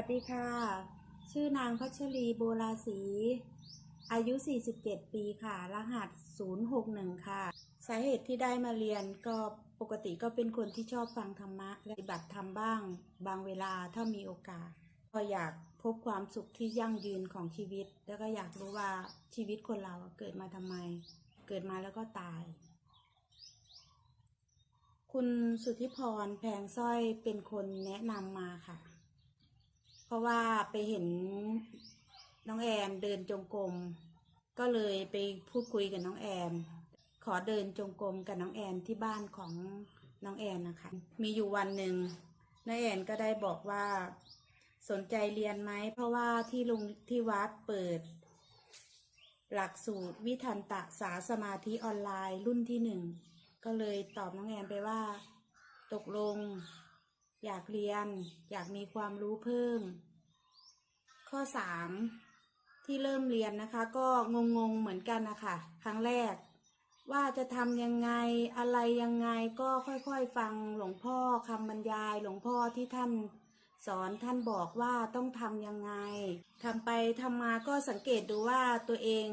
ัสดีค่ะ ชื่อนางพัชรีโบราศรีอายุ 47 ปีค่ะ รหัส 061 ค่ะ สาเหตุที่ได้มาเรียนก็ปกติก็เป็นคนที่ชอบฟังธรรมะ และปฏิบัติธรรมบ้าง บางเวลาถ้ามีโอกาส ก็อยากพบความสุขที่ยั่งยืนของชีวิต แล้วก็อยากรู้ว่าชีวิตคนเราเกิดมาทำไม เกิดมาแล้วก็ตาย คุณสุทธิพรแพงสร้อยเป็นคนแนะนำมาค่ะ เพราะว่าไปเห็นน้องแอนเดินจงกรมก็เลยไปพูดคุยกับน้องแอนขอเดินจงกรมกับน้องแอนที่บ้านของน้องแอนนะคะ มีอยู่วันหนึ่งน้องแอนก็ได้บอกว่าสนใจเรียนไหม เพราะว่าที่ลุงที่วัดเปิด หลักสูตรวิทันตะสาสมาธิออนไลน์รุ่นที่หนึ่ง ก็เลยตอบน้องแอนไปว่า ตกลง อยากเรียน อยากมีความรู้เพิ่ม ข้อสามที่เริ่มเรียนนะคะ ก็งงๆเหมือนกันนะคะครั้งแรก ว่าจะทำยังไงอะไรยังไงก็ค่อยๆฟังหลวงพ่อคำบรรยายหลวงพ่อที่ท่านสอนท่านบอกว่าต้องทำยังไงทำไปทำมาก็สังเกตดูว่าตัวเอง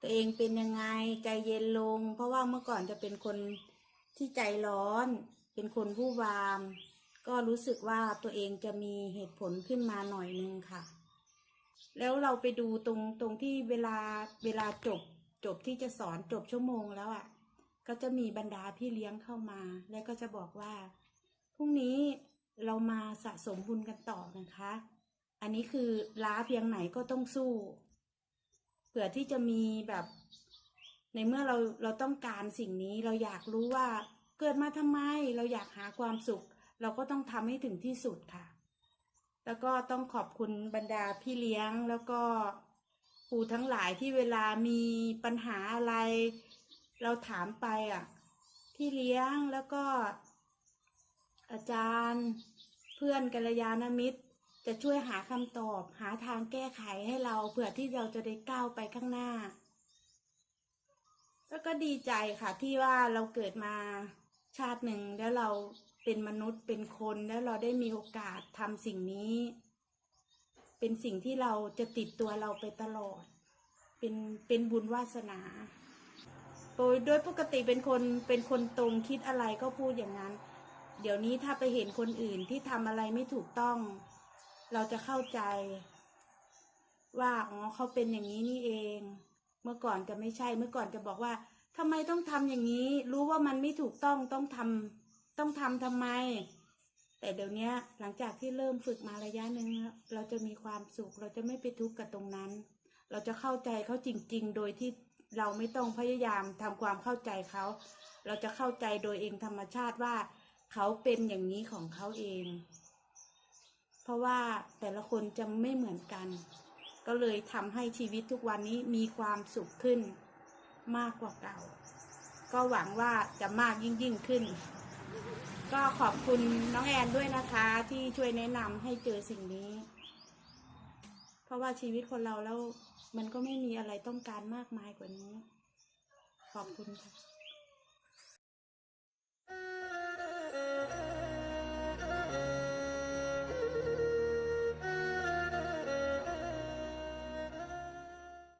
ตัวเองเป็นยังไงใจเย็นลง เพราะว่าเมื่อก่อนจะเป็นคนที่ใจร้อน เป็นคนผู้วาม ก็รู้สึกว่าตัวเองจะมีเหตุผลขึ้นมาหน่อยนึงค่ะ แล้วเราไปดูตรงตรงที่เวลาเวลาจบจบที่จะสอนจบชั่วโมงแล้วอะ่ะ ก็จะมีบรรดาพี่เลี้ยงเข้ามา แล้วก็จะบอกว่าพรุ่งนี้เรามาสะสมบุญกันต่อนะคะ อันนี้คือล้าเพียงไหนก็ต้องสู้เผื่อที่จะมีแบบในเมื่อเราเราต้องการสิ่งนี้เราอยากรู้ว่าเกิดมาทำไม เราอยากหาความสุข เราก็ต้องทำให้ถึงที่สุดค่ะ แล้วก็ต้องขอบคุณบรรดาพี่เลี้ยงแล้วก็ครูทั้งหลายที่เวลามีปัญหาอะไร เราถามไปอะ พี่เลี้ยงแล้วก็ อาจารย์เพื่อนกัลยาณมิตร จะช่วยหาคำตอบ หาทางแก้ไขให้เราเผื่อที่เราจะได้ก้าวไปข้างหน้า แล้วก็ดีใจค่ะที่ว่าเราเกิดมาชาติหนึ่งแล้วเรา เป็นมนุษย์เป็นคนแล้วเราได้มีโอกาสทำสิ่งนี้ เป็นสิ่งที่เราจะติดตัวเราไปตลอด เป็นเป็นบุญวาสนาโดยโดยปกติเป็นคนเป็นคนตรงคิดอะไรก็พูดอย่างนั้น เดี๋ยวนี้ถ้าไปเห็นคนอื่นที่ทำอะไรไม่ถูกต้อง เราจะเข้าใจ ว่าอ๋อเขาเป็นอย่างนี้นี่เอง เมื่อก่อนจะไม่ใช่ เมื่อก่อนจะบอกว่าทำไมต้องทำอย่างนี้ รู้ว่ามันไม่ถูกต้องต้องทำ ต้องทำทำไม แต่เดี๋ยวนี้หลังจากที่เริ่มฝึกมาระยะหนึ่งเราจะมีความสุข เราจะไม่ไปทุกข์กับตรงนั้น เราจะเข้าใจเขาจริง ๆ โดยที่เราไม่ต้องพยายามทำความเข้าใจเขา เราจะเข้าใจโดยเองธรรมชาติว่า เขาเป็นอย่างนี้ของเขาเอง เพราะว่าแต่ละคนจะไม่เหมือนกัน ก็เลยทำให้ชีวิตทุกวันนี้มีความสุขขึ้นมากกว่าเก่า ก็หวังว่าจะมากยิ่งยิ่งขึ้น ก็ขอบคุณน้องแอนด้วยนะคะ ที่ช่วยแนะนำให้เจอสิ่งนี้ เพราะว่าชีวิตคนเราแล้วมันก็ไม่มีอะไรต้องการมากมายกว่านี้ ขอบคุณค่ะ